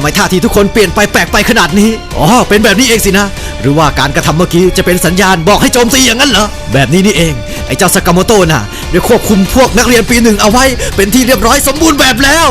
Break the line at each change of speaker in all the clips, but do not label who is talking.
ทำไมท่าทีทุกคนเปลี่ยนไปแปลกไปขนาดนี้ อ๋อ เป็นแบบนี้เองสินะ หรือว่าการกระทำเมื่อกี้จะเป็นสัญญาณบอกให้โจมตีอย่างนั้นเหรอ แบบนี้นี่เอง ไอ้เจ้าสากาโมโตะน่ะได้ควบคุมพวกนักเรียนปีหนึ่งเอาไว้ เป็นที่เรียบร้อยสมบูรณ์แบบแล้ว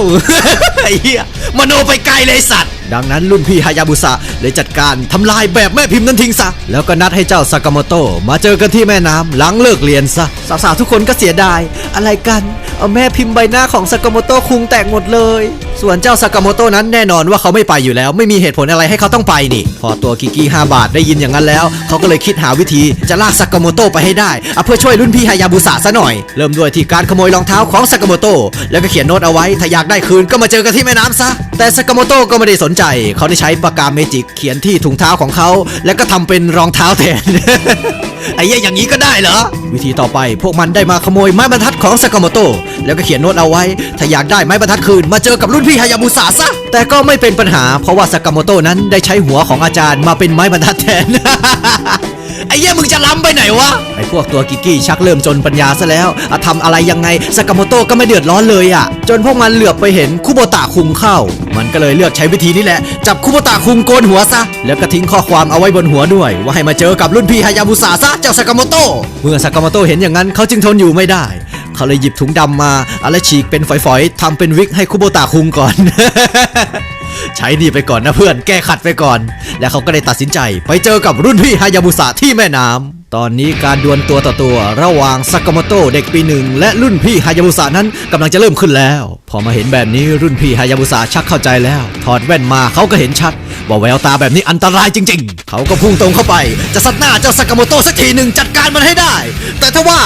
ไอ้เหี้ยมโนไปไกลเลยสัตว์ ดังนั้นรุ่นพี่ฮายาบุสะเลยจัดการทำลายแบบแม่พิมพ์นั้นทิ้งซะ แล้วก็นัดให้เจ้าสากาโมโตะมาเจอกันที่แม่น้ำหลังเลิกเรียนซะ สาวๆทุกคนก็เสียดาย อะไรกัน เอาแม่พิมพ์ใบหน้าของสากาโมโตะคุงแตกหมดเลย ส่วนเจ้าสากาโมโตะนั้นแน่นอนว่าเขาไม่ไปอยู่แล้ว ไม่มีเหตุผลอะไรให้เขาต้องไปนี่ พอตัวกิกิ5บาทได้ยินอย่างนั้นแล้ว เขาก็เลยคิดหาวิธีจะลากสากาโมโตะไปให้ได้เอาเพื่อช่วยรุ่นพี่ฮายาบุสะซะหน่อย เริ่มด้วยที่การขโมยรองเท้าของสากาโมโตะแล้วก็เขียนโน้ตเอาไว้ถ้าอยากได้คืนก็มาเจอกันที่แม่น้ำซะ แต่สากามโตะก็ไม่ได้สนใจ เขาได้ใช้ปากกาเมจิกเขียนที่ถุงเท้าของเขา แล้วก็ทำเป็นรองเท้าแทนไอ้เหี้ยอย่างนี้ก็ได้เหรอ วิธีต่อไปพวกมันได้มาขโมยไม้บรรทัดของสากาโมโตะแล้วก็เขียนโน้ตเอาไว้ ถ้าอยากได้ไม้บรรทัดคืนมาเจอกับรุ่นพี่ฮายาบุสะซะ แต่ก็ไม่เป็นปัญหาเพราะว่าสากาโมโตะนั้นได้ใช้หัวของอาจารย์มาเป็นไม้บรรทัดแทน ไอ้เหี้ยมึงจะล้ำไปไหนวะไอ้พวกตัวกิกกี้ชักเริ่มจนปัญญาซะแล้วอะทำอะไรยังไงสากาโมโตก็ไม่เดือดร้อนเลยอะจนพวกมันเหลือบไปเห็นคุโบตะคุงเข้า มันก็เลยเลือกใช้วิธีนี้แหละ จับคุโบตะคุงโกนหัวซะ แล้วก็ทิ้งข้อความเอาไว้บนหัวด้วย ว่าให้มาเจอกับรุ่นพี่ฮายาบุสะซะเจ้าสากาโมโตเมื่อสากาโมโตเห็นอย่างนั้นเขาจึงทนอยู่ไม่ได้เขาเลยหยิบถุงดำมาอะไรฉีกเป็นฝอยๆทำเป็นวิกให้คุโบตะคุงก่อน ใช้นี่ไปก่อนนะเพื่อนแก้ขัดไปก่อน และเขาก็ได้ตัดสินใจ ไปเจอกับรุ่นพี่ฮายาบุสะที่แม่น้ำตอนนี้การดวลตัวต่อตัว ระหว่างซากามโตะเด็กปีหนึ่งและรุ่นพี่ฮายาบุสะนั้นกำลังจะเริ่มขึ้นแล้ว พอมาเห็นแบบนี้รุ่นพี่ฮายาบุสะชักเข้าใจแล้ว ถอดแว่นมาเขาก็เห็นชัด ว่าแววตาแบบนี้อันตรายจริง ๆ เขาก็พุ่งตรงเข้าไป จะซัดหน้าเจ้าสากาโมโตสักทีหนึ่งจัดการมันให้ได้ แต่ถ้าว่า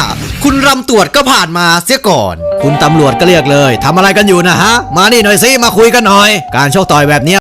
คุณรำตรวจก็ผ่านมาเสียก่อน คุณตำรวจก็เรียกเลยทำอะไรกันอยู่นะฮะ มานี่หน่อยสิมาคุยกันหน่อย การโชคต่อยแบบนี้